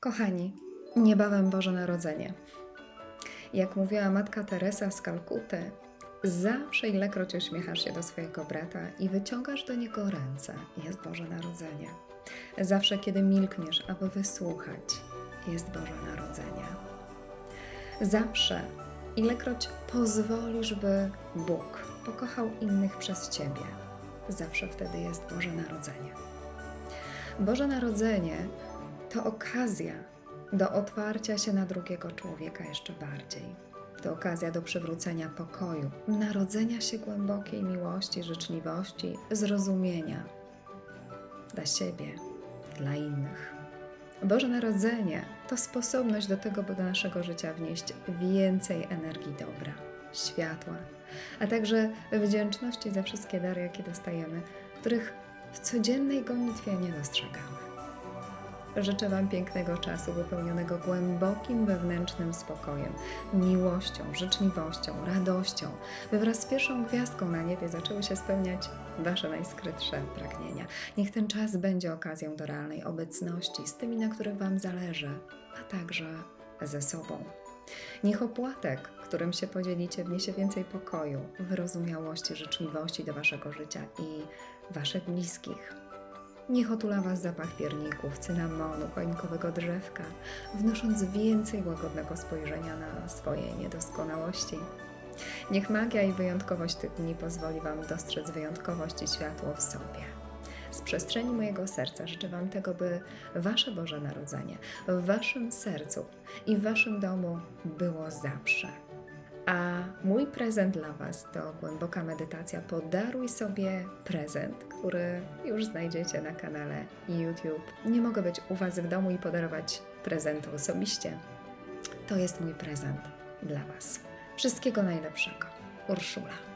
Kochani, niebawem Boże Narodzenie. Jak mówiła matka Teresa z Kalkuty, zawsze ilekroć uśmiechasz się do swojego brata i wyciągasz do niego ręce, jest Boże Narodzenie. Zawsze, kiedy milkniesz, aby wysłuchać, jest Boże Narodzenie. Zawsze, ilekroć pozwolisz, by Bóg pokochał innych przez Ciebie, zawsze wtedy jest Boże Narodzenie. Boże Narodzenie to okazja do otwarcia się na drugiego człowieka jeszcze bardziej. To okazja do przywrócenia pokoju, narodzenia się głębokiej miłości, życzliwości, zrozumienia dla siebie, dla innych. Boże Narodzenie to sposobność do tego, by do naszego życia wnieść więcej energii dobra, światła, a także wdzięczności za wszystkie dary, jakie dostajemy, których w codziennej gonitwie nie dostrzegamy. Życzę Wam pięknego czasu wypełnionego głębokim wewnętrznym spokojem, miłością, życzliwością, radością, by wraz z pierwszą gwiazdką na niebie zaczęły się spełniać Wasze najskrytsze pragnienia. Niech ten czas będzie okazją do realnej obecności z tymi, na których Wam zależy, a także ze sobą. Niech opłatek, którym się podzielicie, wniesie więcej pokoju, wyrozumiałości, życzliwości do Waszego życia i Waszych bliskich. Niech otula Was zapach pierników, cynamonu, choinkowego drzewka, wnosząc więcej łagodnego spojrzenia na swoje niedoskonałości. Niech magia i wyjątkowość tych dni pozwoli Wam dostrzec wyjątkowość i światło w sobie. Z przestrzeni mojego serca życzę Wam tego, by Wasze Boże Narodzenie w Waszym sercu i w Waszym domu było zawsze. A mój prezent dla Was to głęboka medytacja. Podaruj sobie prezent, który już znajdziecie na kanale YouTube. Nie mogę być u Was w domu i podarować prezentu osobiście. To jest mój prezent dla Was. Wszystkiego najlepszego. Urszula.